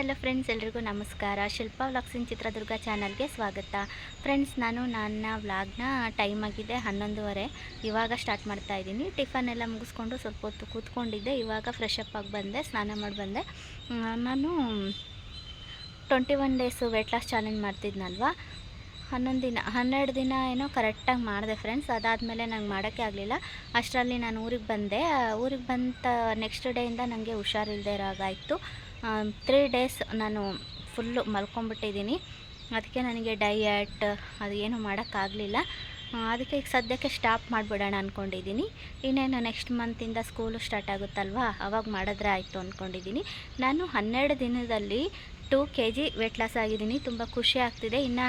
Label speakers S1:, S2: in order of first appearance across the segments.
S1: Hello friends ಎಲ್ರಿಗೂ ನಮಸ್ಕಾರ. ಶಿಲ್ಪಾ ವ್ಲಾಗ್ಸಿನ್ ಚಿತ್ರದುರ್ಗ ಚಾನಲ್ಗೆ ಸ್ವಾಗತ. ಫ್ರೆಂಡ್ಸ್ ನಾನು ನನ್ನ ವ್ಲಾಗ್ನ ಟೈಮ್ ಆಗಿದೆ ಹನ್ನೊಂದುವರೆ. ಇವಾಗ ಸ್ಟಾರ್ಟ್ ಮಾಡ್ತಾ ಇದ್ದೀನಿ. ಟಿಫನ್ ಎಲ್ಲ ಮುಗಿಸ್ಕೊಂಡು ಸ್ವಲ್ಪ ಹೊತ್ತು ಕೂತ್ಕೊಂಡಿದ್ದೆ. ಇವಾಗ ಫ್ರೆಶ್ ಅಪ್ ಆಗಿ ಬಂದೆ, ಸ್ನಾನ ಮಾಡಿ ಬಂದೆ. ನಾನು twenty one days weight loss challenge ಮಾಡ್ತಿದ್ನಲ್ವ? ಹನ್ನೊಂದು ದಿನ, ಹನ್ನೆರಡು ದಿನ ಏನೋ ಕರೆಕ್ಟಾಗಿ ಮಾಡಿದೆ ಫ್ರೆಂಡ್ಸ್ ಅದಾದಮೇಲೆ ನಂಗೆ ಮಾಡೋಕ್ಕೆ ಆಗಲಿಲ್ಲ. ಅಷ್ಟರಲ್ಲಿ ನಾನು ಊರಿಗೆ ಬಂದೆ. ಊರಿಗೆ ಬಂತ ನೆಕ್ಸ್ಟ್ ಡೇಯಿಂದ ನನಗೆ ಹುಷಾರಿಲ್ಲದೆ ಇರೋಗಾಯಿತು ತ್ರೀ ಡೇಸ್ ನಾನು ಫುಲ್ಲು ಮಲ್ಕೊಂಬಿಟ್ಟಿದ್ದೀನಿ ಅದಕ್ಕೆ ನನಗೆ ಡಯಟ್ ಅದು ಏನು ಮಾಡೋಕ್ಕಾಗಲಿಲ್ಲ ಅದಕ್ಕೆ ಈಗ ಸದ್ಯಕ್ಕೆ ಸ್ಟಾಪ್ ಮಾಡಿಬಿಡೋಣ ಅಂದ್ಕೊಂಡಿದ್ದೀನಿ ಇನ್ನೇನು ನೆಕ್ಸ್ಟ್ ಮಂತಿಂದ ಸ್ಕೂಲು ಸ್ಟಾರ್ಟ್ ಆಗುತ್ತಲ್ವಾ? ಅವಾಗ ಮಾಡಿದ್ರೆ ಆಯಿತು ಅಂದ್ಕೊಂಡಿದ್ದೀನಿ ನಾನು ಹನ್ನೆರಡು ದಿನದಲ್ಲಿ two K G weight loss ಆಗಿದ್ದೀನಿ. ತುಂಬ ಖುಷಿ ಆಗ್ತಿದೆ. ಇನ್ನು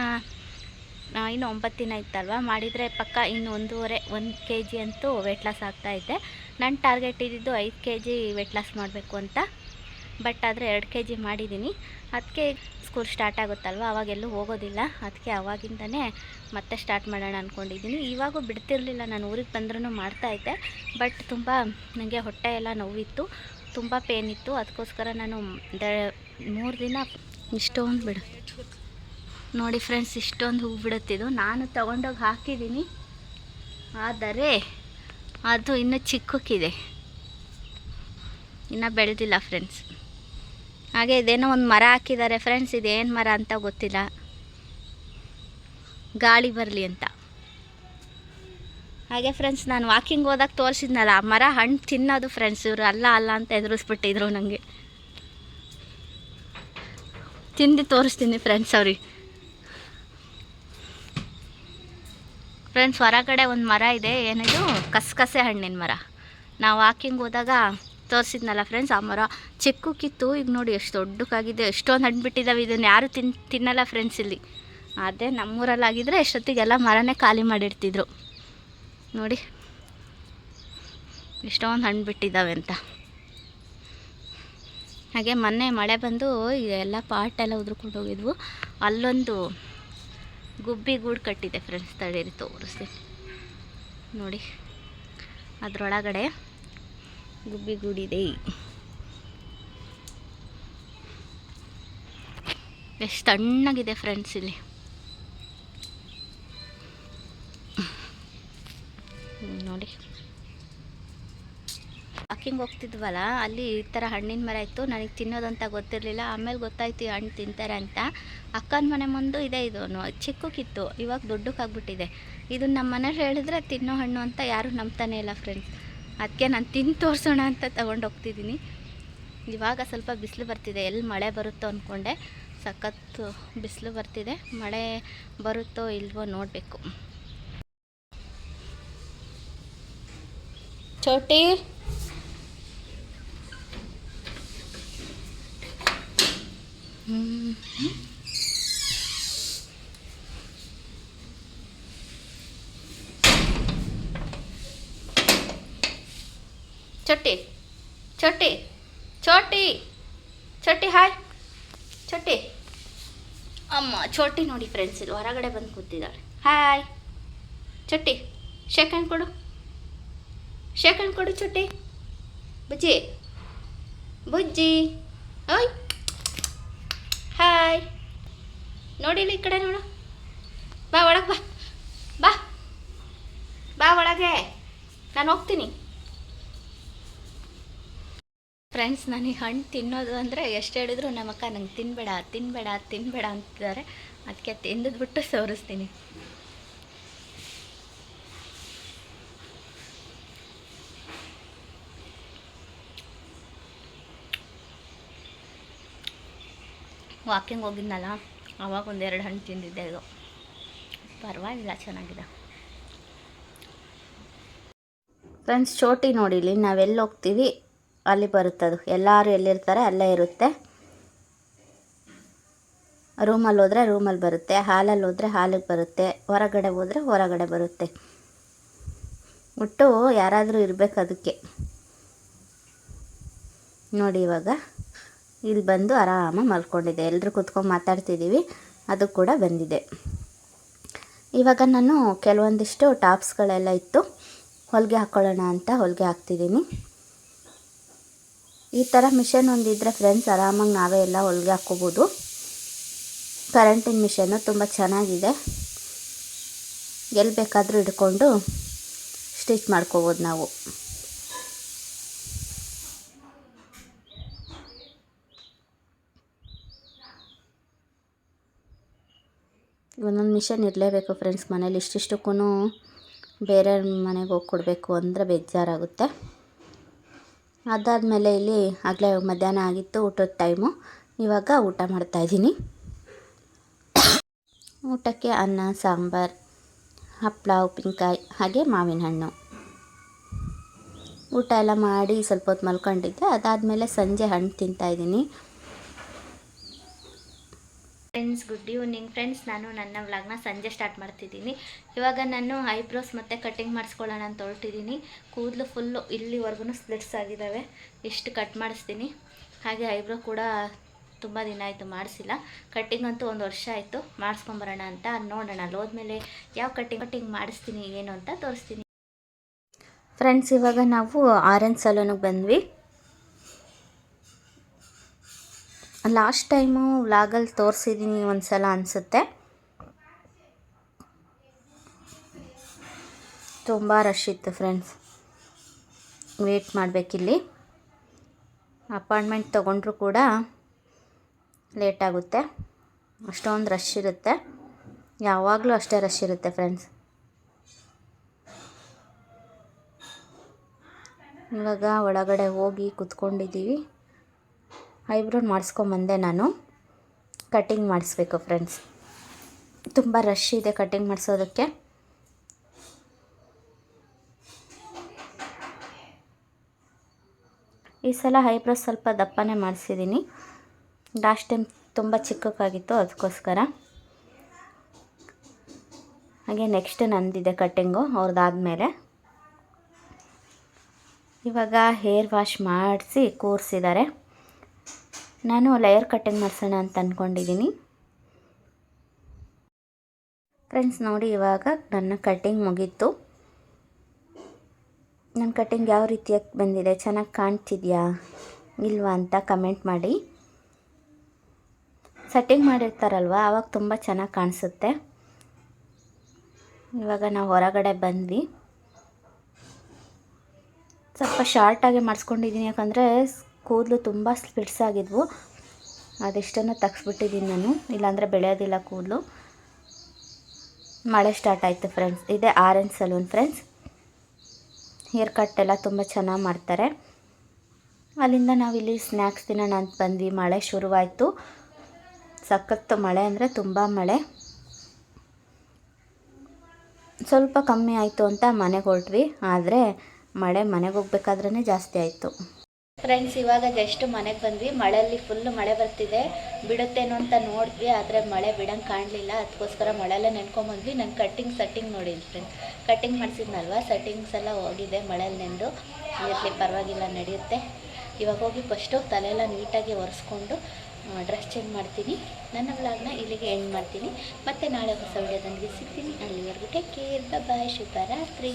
S1: ಇನ್ನು ಒಂಬತ್ತು ದಿನ ಇತ್ತಲ್ವ? ಮಾಡಿದರೆ ಪಕ್ಕ ಇನ್ನು ಒಂದೂವರೆ, ಒಂದು ಕೆ ಜಿ ಅಂತೂ ವೆಯ್ಟ್ ಲಾಸ್ ಆಗ್ತಾಯಿದೆ ನನ್ನ ಟಾರ್ಗೆಟ್ ಇದ್ದಿದ್ದು ಐದು ಕೆ ಜಿ ವೆಯ್ಟ್ ಲಾಸ್ ಮಾಡಬೇಕು ಅಂತ. ಬಟ್ ಆದರೆ ಎರಡು ಕೆ ಜಿ ಮಾಡಿದ್ದೀನಿ ಅದಕ್ಕೆ ಸ್ಕೂಲ್ ಸ್ಟಾರ್ಟ್ ಆಗುತ್ತಲ್ವ? ಅವಾಗೆಲ್ಲೂ ಹೋಗೋದಿಲ್ಲ. ಅದಕ್ಕೆ ಅವಾಗಿಂದನೇ ಮತ್ತೆ ಸ್ಟಾರ್ಟ್ ಮಾಡೋಣ ಅಂದ್ಕೊಂಡಿದ್ದೀನಿ ಇವಾಗೂ ಬಿಡ್ತಿರಲಿಲ್ಲ. ನಾನು ಊರಿಗೆ ಬಂದ್ರೂ ಮಾಡ್ತಾಯಿದ್ದೆ ಬಟ್ ತುಂಬ ನನಗೆ ಹೊಟ್ಟೆ ಎಲ್ಲ ನೋವಿತ್ತು. ತುಂಬ ಪೇನ್ ಇತ್ತು. ಅದಕ್ಕೋಸ್ಕರ ನಾನು ದ ಮೂರು ದಿನ ಇಷ್ಟೊಂದು ಬಿಡು ನೋಡಿ ಫ್ರೆಂಡ್ಸ್, ಇಷ್ಟೊಂದು ಹೂ ಬಿಡುತ್ತಿದ್ದು ನಾನು ತಗೊಂಡೋಗಿ ಹಾಕಿದ್ದೀನಿ. ಆದರೆ ಅದು ಇನ್ನೂ ಚಿಕ್ಕಕ್ಕಿದೆ. ಇನ್ನು ಬೆಳೆದಿಲ್ಲ ಫ್ರೆಂಡ್ಸ್. ಹಾಗೆ ಇದೇನೋ ಒಂದು ಮರ ಹಾಕಿದ್ದಾರೆ ಫ್ರೆಂಡ್ಸ್. ಇದೇನು ಮರ ಅಂತ ಗೊತ್ತಿಲ್ಲ. ಗಾಳಿ ಬರಲಿ ಅಂತ. ಹಾಗೆ ಫ್ರೆಂಡ್ಸ್, ನಾನು ವಾಕಿಂಗ್ ಹೋದಾಗ ತೋರಿಸಿದ್ನಲ್ಲ, ಆ ಮರ ಹಣ್ಣು ತಿನ್ನೋದು ಫ್ರೆಂಡ್ಸ್. ಇವರು ಅಲ್ಲ ಅಲ್ಲ ಅಂತ ಎದುರಿಸ್ಬಿಟ್ಟಿದ್ರು ನನಗೆ ತಿಂದು ತೋರಿಸ್ತೀನಿ ಫ್ರೆಂಡ್ಸ್ ಅವ್ರಿಗೆ. ಫ್ರೆಂಡ್ಸ್ ಹೊರಗಡೆ ಒಂದು ಮರ ಇದೆ. ಏನಿದು? ಕಸಕಸೆ ಹಣ್ಣಿನ ಮರ. ನಾವು ವಾಕಿಂಗ್ ಹೋದಾಗ ತೋರಿಸಿದ್ನಲ್ಲ ಫ್ರೆಂಡ್ಸ್ ಆ ಮರ ಚಿಕ್ಕಕ್ಕಿತ್ತು ಈಗ ನೋಡಿ ಎಷ್ಟು ದೊಡ್ಡಕ್ಕಾಗಿದೆ. ಎಷ್ಟೊಂದು ಹಣ್ಣು ಬಿಟ್ಟಿದ್ದಾವೆ ಇದನ್ನು ಯಾರು ತಿನ್, ತಿನ್ನಲ್ಲ ಫ್ರೆಂಡ್ಸ್ ಇಲ್ಲಿ. ಅದೇ ನಮ್ಮೂರಲ್ಲಾಗಿದ್ದರೆ ಎಷ್ಟೊತ್ತಿಗೆಲ್ಲ ಮರನೇ ಖಾಲಿ ಮಾಡಿರ್ತಿದ್ರು. ನೋಡಿ, ಎಷ್ಟೊಂದು ಹಣ್ಣು ಬಿಟ್ಟಿದ್ದಾವೆ ಅಂತ. ಹಾಗೆ ಮೊನ್ನೆ ಮಳೆ ಬಂದು ಎಲ್ಲ ಪಾಟೆಲ್ಲ ಎಲ್ಲ ಉದ್ರಕೊಂಡು ಹೋಗಿದ್ವು. ಅಲ್ಲೊಂದು ಗುಬ್ಬಿ ಗೂಡು ಕಟ್ಟಿದೆ ಫ್ರೆಂಡ್ಸ್ ತಡೀರಿ ತೋರಿಸ್ತೀನಿ. ನೋಡಿ ಅದರೊಳಗಡೆ ಗುಬ್ಬಿ ಗೂಡಿದೆ ಎಷ್ಟು ತಣ್ಣಗಿದೆ ಫ್ರೆಂಡ್ಸ್ ಇಲ್ಲಿ. ವಾಕಿಂಗ್ ಹೋಗ್ತಿದ್ವಲ್ಲ, ಅಲ್ಲಿ ಈ ಥರ ಹಣ್ಣಿನ ಮರ ಇತ್ತು, ನನಗೆ ತಿನ್ನೋದಂತ ಗೊತ್ತಿರಲಿಲ್ಲ. ಆಮೇಲೆ ಗೊತ್ತಾಯ್ತು ಈ ಹಣ್ಣು ತಿಂತಾರೆ ಅಂತ. ಅಕ್ಕನ ಮನೆ ಮುಂದೆ ಇದೆ ಇದು ಚಿಕ್ಕಕ್ಕಿತ್ತು, ಇವಾಗ ದೊಡ್ಡಕ್ಕಾಗ್ಬಿಟ್ಟಿದೆ. ಇದು ನಮ್ಮ ಮನೇಲಿ ಹೇಳಿದ್ರೆ ತಿನ್ನೋ ಹಣ್ಣು ಅಂತ ಯಾರೂ ನಂಬ್ತಾನೆ ಇಲ್ಲ ಫ್ರೆಂಡ್ಸ್ ಅದಕ್ಕೆ ನಾನು ತಿಂದು ತೋರಿಸೋಣ ಅಂತ ತಗೊಂಡು ಹೋಗ್ತಿದ್ದೀನಿ ಇವಾಗ ಸ್ವಲ್ಪ ಬಿಸಿಲು ಬರ್ತಿದೆ ಎಲ್ಲಿ ಮಳೆ ಬರುತ್ತೋ ಅಂದ್ಕೊಂಡೆ ಸಖತ್ತು ಬಿಸಿಲು ಬರ್ತಿದೆ, ಮಳೆ ಬರುತ್ತೋ ಇಲ್ವೋ ನೋಡಬೇಕು. ಚೋಟಿ? ಚೊಟ್ಟಿ. ಚೊಟ್ಟಿ. ಚೋಟಿ ಚೊಟ್ಟಿ ಹಾಯ್ ಚೊಟ್ಟಿ. ಅಮ್ಮ ಚೋಟಿ ನೋಡಿ ಫ್ರೆಂಡ್ಸ್ ಇಲ್ಲಿ ಹೊರಗಡೆ ಬಂದು ಕೂತಿದ್ದಾಳೆ. ಹಾಯ್ ಚೊಟ್ಟಿ ಶೇಖಂಡ್ ಕೊಡು. ಶೇಖಂಡ್ ಕೊಡು ಚೊಟ್ಟಿ. ಬುಜ್ಜಿ. ಬುಜ್ಜಿ. ಓಯ್. ಹಾಯ್ ನೋಡಿಲ್ಲ ಈ ಕಡೆ ನೋಡು. ಬಾ ಒಳಗೆ ಬಾ. ಬಾ. ಬಾ ಒಳಗೆ. ನಾನು ಹೋಗ್ತೀನಿ. ಫ್ರೆಂಡ್ಸ್ ನನಗೆ ಹಣ್ಣು ತಿನ್ನೋದು ಅಂದರೆ ಎಷ್ಟು ಹೇಳಿದ್ರು ನಮ್ಮಕ್ಕ ನಂಗೆ ತಿನ್ನಬೇಡ ತಿನ್ಬೇಡ ತಿನ್ಬೇಡ ಅಂತಿದ್ದಾರೆ. ಅದಕ್ಕೆ ತಿಂದದ್ಬಿಟ್ಟು ಸೋರಿಸ್ತೀನಿ ವಾಕಿಂಗ್ ಹೋಗಿದ್ನಲ್ಲ, ಅವಾಗ ಒಂದೆರಡು ಹಣ್ಣು ತಿಂದಿದ್ದೆ ಇದು. ಪರವಾಗಿಲ್ಲ, ಚೆನ್ನಾಗಿದೆ. ಫ್ರೆಂಡ್ಸ್ ಚೋಟಿ ನೋಡಿಲಿ ನಾವೆಲ್ಲಿ ಹೋಗ್ತೀವಿ, ಅಲ್ಲಿ ಬರುತ್ತದು ಎಲ್ಲರೂ ಎಲ್ಲಿರ್ತಾರೆ, ಅಲ್ಲೇ ಇರುತ್ತೆ. ರೂಮಲ್ಲಿ ಹೋದರೆ ರೂಮಲ್ಲಿ ಬರುತ್ತೆ ಹಾಲಲ್ಲಿ ಹೋದರೆ ಹಾಲಿಗೆ ಬರುತ್ತೆ, ಹೊರಗಡೆ ಹೋದರೆ ಹೊರಗಡೆ ಬರುತ್ತೆ. ಒಟ್ಟು ಯಾರಾದರೂ ಇರಬೇಕು ಅದಕ್ಕೆ. ನೋಡಿ ಇವಾಗ. ಇಲ್ಲಿ ಬಂದು ಆರಾಮಾಗಿ ಮಲ್ಕೊಂಡಿದೆ ಎಲ್ಲರೂ ಕುತ್ಕೊಂಡು ಮಾತಾಡ್ತಿದ್ದೀವಿ ಅದು ಕೂಡ ಬಂದಿದೆ. ಇವಾಗ ನಾನು ಕೆಲವೊಂದಿಷ್ಟು ಟಾಪ್ಸ್ಗಳೆಲ್ಲ ಇತ್ತು. ಹೊಲಿಗೆ ಹಾಕ್ಕೊಳ್ಳೋಣ ಅಂತ ಹೊಲಿಗೆ ಹಾಕ್ತಿದ್ದೀನಿ. ಈ ಥರ ಮಿಷನ್ ಒಂದಿದ್ರೆ ಫ್ರೆಂಡ್ಸ್ ಆರಾಮಾಗಿ ನಾವೇ ಎಲ್ಲ ಹೊಲಿಗೆ ಹಾಕ್ಕೋಬೋದು. ಕರೆಂಟಿನ ಮಿಷನ್ನು ತುಂಬ ಚೆನ್ನಾಗಿದೆ. ಎಲ್ಲಿ ಬೇಕಾದರೂ ಹಿಡ್ಕೊಂಡು ಸ್ಟಿಚ್ ಮಾಡ್ಕೋಬೋದು ನಾವು. ಒಂದೊಂದು ಮಿಷನ್ ಇರಲೇಬೇಕು ಫ್ರೆಂಡ್ಸ್ ಮನೇಲಿ. ಇಷ್ಟಿಷ್ಟಕ್ಕೂ ಬೇರೆ ಮನೆಗೆ ಹೋಗಿ ಕೊಡಬೇಕು ಅಂದರೆ ಬೇಜಾರಾಗುತ್ತೆ. ಅದಾದಮೇಲೆ ಇಲ್ಲಿ ಆಗಲೇ ಮಧ್ಯಾಹ್ನ ಆಗಿತ್ತು ಊಟದ ಟೈಮು ಇವಾಗ ಊಟ ಮಾಡ್ತಾಯಿದ್ದೀನಿ ಊಟಕ್ಕೆ ಅನ್ನ, ಸಾಂಬಾರು ಹಪ್ಪಳ ಉಪ್ಪಿನಕಾಯಿ, ಹಾಗೆ ಮಾವಿನ ಹಣ್ಣು. ಊಟ ಎಲ್ಲ ಮಾಡಿ ಸ್ವಲ್ಪ ಹೊತ್ತು ಮಲ್ಕೊಂಡಿದ್ದೆ. ಅದಾದಮೇಲೆ ಸಂಜೆ ಹಣ್ಣು ತಿಂತಾಯಿದ್ದೀನಿ ಫ್ರೆಂಡ್ಸ್ ಗುಡ್ ಈವ್ನಿಂಗ್ ಫ್ರೆಂಡ್ಸ್ ನಾನು ನನ್ನ ವ್ಲಾಗ್ನ ಸಂಜೆ ಸ್ಟಾರ್ಟ್ ಮಾಡ್ತಿದ್ದೀನಿ. ಇವಾಗ ನಾನು ಐಬ್ರೋಸ್ ಮತ್ತು ಕಟ್ಟಿಂಗ್ ಮಾಡಿಸ್ಕೊಳ್ಳೋಣ ಅಂತ ಹೊರಟಿದ್ದೀನಿ. ಕೂದಲು ಫುಲ್ಲು ಇಲ್ಲಿವರೆಗೂ ಸ್ಪ್ಲಿಟ್ಸ್ ಆಗಿದ್ದಾವೆ ಇಷ್ಟು ಕಟ್ ಮಾಡಿಸ್ತೀನಿ? ಹಾಗೆ ಐಬ್ರೋ ಕೂಡ ತುಂಬ ದಿನ ಆಯಿತು ಮಾಡಿಸಿಲ್ಲ. ಕಟ್ಟಿಂಗ್ ಅಂತೂ ಒಂದು ವರ್ಷ ಆಯಿತು. ಮಾಡಿಸ್ಕೊಂಬರೋಣ ಅಂತ ನೋಡೋಣ. ಅಲ್ಲಿ ಹೋದ್ಮೇಲೆ ಯಾವ ಕಟ್ಟಿಂಗ್ ಕಟ್ಟಿಂಗ್ ಮಾಡಿಸ್ತೀನಿ, ಏನು ಅಂತ ತೋರಿಸ್ತೀನಿ. ಫ್ರೆಂಡ್ಸ್ ಇವಾಗ ನಾವು ಆರೆಂಜ್ ಸಲೂನಿಗೆ ಬಂದ್ವಿ. ಲಾಸ್ಟ್ ಟೈಮು ವ್ಲಾಗಲ್ಲಿ ತೋರಿಸಿದ್ದೀನಿ ಒಂದು ಸಲ ಅನಿಸುತ್ತೆ. ತುಂಬ ರಶ್ ಇತ್ತು ಫ್ರೆಂಡ್ಸ್ ವೇಟ್ ಮಾಡಬೇಕಿಲ್ಲಿ. ಅಪಾಯಿಂಟ್ಮೆಂಟ್ ತೊಗೊಂಡ್ರು ಕೂಡ ಲೇಟ್ ಆಗುತ್ತೆ. ಅಷ್ಟೊಂದು ರಶ್ ಇರುತ್ತೆ. ಯಾವಾಗಲೂ ಅಷ್ಟೇ ರಶ್ ಇರುತ್ತೆ ಫ್ರೆಂಡ್ಸ್ ಇವಾಗ ಒಳಗಡೆ ಹೋಗಿ ಕುತ್ಕೊಂಡಿದ್ದೀವಿ. ಐಬ್ರೋ ಮಾಡಿಸ್ಕೊಂಬಂದೆ ನಾನು. ಕಟ್ಟಿಂಗ್ ಮಾಡಿಸ್ಬೇಕು ಫ್ರೆಂಡ್ಸ್. ತುಂಬ ರಶ್ ಇದೆ ಕಟ್ಟಿಂಗ್ ಮಾಡಿಸೋದಕ್ಕೆ. ಈ ಸಲ ಐಬ್ರೋ ಸ್ವಲ್ಪ ದಪ್ಪನೇ ಮಾಡಿಸಿದ್ದೀನಿ. ಲಾಸ್ಟ್ ಟೈಮ್ ತುಂಬ ಚಿಕ್ಕಕ್ಕಾಗಿತ್ತು ಅದಕ್ಕೋಸ್ಕರ. ಹಾಗೆ ನೆಕ್ಸ್ಟ್ ನಂದಿದೆ ಕಟ್ಟಿಂಗು ಅವ್ರದ್ದಾದಮೇಲೆ ಇವಾಗ ಹೇರ್ ವಾಶ್ ಮಾಡಿಸಿ ಕೂರಿಸಿದ್ದಾರೆ. ನಾನು ಲೇಯರ್ ಕಟ್ಟಿಂಗ್ ಮಾಡಿಸೋಣ ಅಂತ ಅಂದ್ಕೊಂಡಿದ್ದೀನಿ ಫ್ರೆಂಡ್ಸ್ ನೋಡಿ ಇವಾಗ ನನ್ನ ಕಟ್ಟಿಂಗ್ ಮುಗೀತು. ನನ್ನ ಕಟ್ಟಿಂಗ್ ಯಾವ ರೀತಿಯಾಗಿ ಬಂದಿದೆ? ಚೆನ್ನಾಗಿ ಕಾಣ್ತಿದೆಯಾ? ಇಲ್ವಾ ಅಂತ ಕಮೆಂಟ್ ಮಾಡಿ. ಸೆಟ್ಟಿಂಗ್ ಮಾಡಿರ್ತಾರಲ್ವ? ಆವಾಗ ತುಂಬ ಚೆನ್ನಾಗಿ ಕಾಣಿಸುತ್ತೆ. ಇವಾಗ ನಾವು ಹೊರಗಡೆ ಬಂದ್ವಿ. ಸ್ವಲ್ಪ ಶಾರ್ಟಾಗಿ ಮಾಡಿಸ್ಕೊಂಡಿದ್ದೀನಿ ಯಾಕಂದರೆ ಕೂದಲು ತುಂಬ ಸ್ಪಿಟ್ಸ್ ಆಗಿದ್ವು. ಅದೆಷ್ಟನ್ನು ತೆಗ್ಸ್ಬಿಟ್ಟಿದ್ದೀನಿ ನಾನು. ಇಲ್ಲಾಂದರೆ ಬೆಳೆಯೋದಿಲ್ಲ ಕೂದಲು. ಮಳೆ ಸ್ಟಾರ್ಟ್ ಆಯಿತು ಫ್ರೆಂಡ್ಸ್ ಇದೇ orange salon friends haircut ಎಲ್ಲ ತುಂಬ ಚೆನ್ನಾಗಿ ಮಾಡ್ತಾರೆ. ಅಲ್ಲಿಂದ ನಾವಿಲ್ಲಿ ಸ್ನ್ಯಾಕ್ಸ್ ತಿನ್ನೋಣ ಅಂತ ಬಂದ್ವಿ. ಮಳೆ ಶುರುವಾಯಿತು. ಸಖತ್ತು ಮಳೆ ಅಂದರೆ ತುಂಬ ಮಳೆ. ಸ್ವಲ್ಪ ಕಮ್ಮಿ ಆಯಿತು ಅಂತ ಮನೆಗೆ ಹೊರಟ್ವಿ. ಆದರೆ ಮಳೆ ಮನೆಗೆ ಹೋಗ್ಬೇಕಾದ್ರೇ ಜಾಸ್ತಿ ಆಯಿತು. ಫ್ರೆಂಡ್ಸ್ ಇವಾಗ ಜಸ್ಟ್ ಮನೆಗೆ ಬಂದ್ವಿ. ಮಳೆಯಲ್ಲಿ ಫುಲ್ಲು ಮಳೆ ಬರ್ತಿದೆ. ಬಿಡುತ್ತೇನೋ ಅಂತ ನೋಡಿದ್ವಿ, ಆದರೆ ಮಳೆ ಬಿಡಂಗೆ ಕಾಣಲಿಲ್ಲ. ಅದಕ್ಕೋಸ್ಕರ ಮಳೆಯಲ್ಲೇ ನೆನ್ಕೊಂಬಂದ್ವಿ ನಾನು ಕಟ್ಟಿಂಗ್ ಸೆಟ್ಟಿಂಗ್ ನೋಡಿ ಫ್ರೆಂಡ್ಸ್ ಕಟ್ಟಿಂಗ್ ಮಾಡಿಸಿದ್ನಲ್ವಾ? ಸೆಟ್ಟಿಂಗ್ಸ್ ಎಲ್ಲ ಹೋಗಿದೆ ಮಳೆಯಲ್ಲಿ ನೆಂದು. ಇರಲಿ, ಪರವಾಗಿಲ್ಲ, ನಡೆಯುತ್ತೆ. ಇವಾಗ ಹೋಗಿ ಫಸ್ಟು ತಲೆಯೆಲ್ಲ ನೀಟಾಗಿ ಒರೆಸ್ಕೊಂಡು ಡ್ರೆಸ್ ಚೇಂಜ್ ಮಾಡ್ತೀನಿ. ನನ್ನ ವ್ಲಾಗ್ನ ಇಲ್ಲಿಗೆ ಎಂಡ್ ಮಾಡ್ತೀನಿ. ಮತ್ತು ನಾಳೆ ಹೊಸ ವಿಡಿಯೋದೊಂದಿಗೆ ಸಿಗ್ತೀನಿ. ಅಲ್ಲಿವರೆಗೂ ಟೇಕ್ ಕೇರ್ ಬಾಯ್ ಶುಭರಾತ್ರಿ.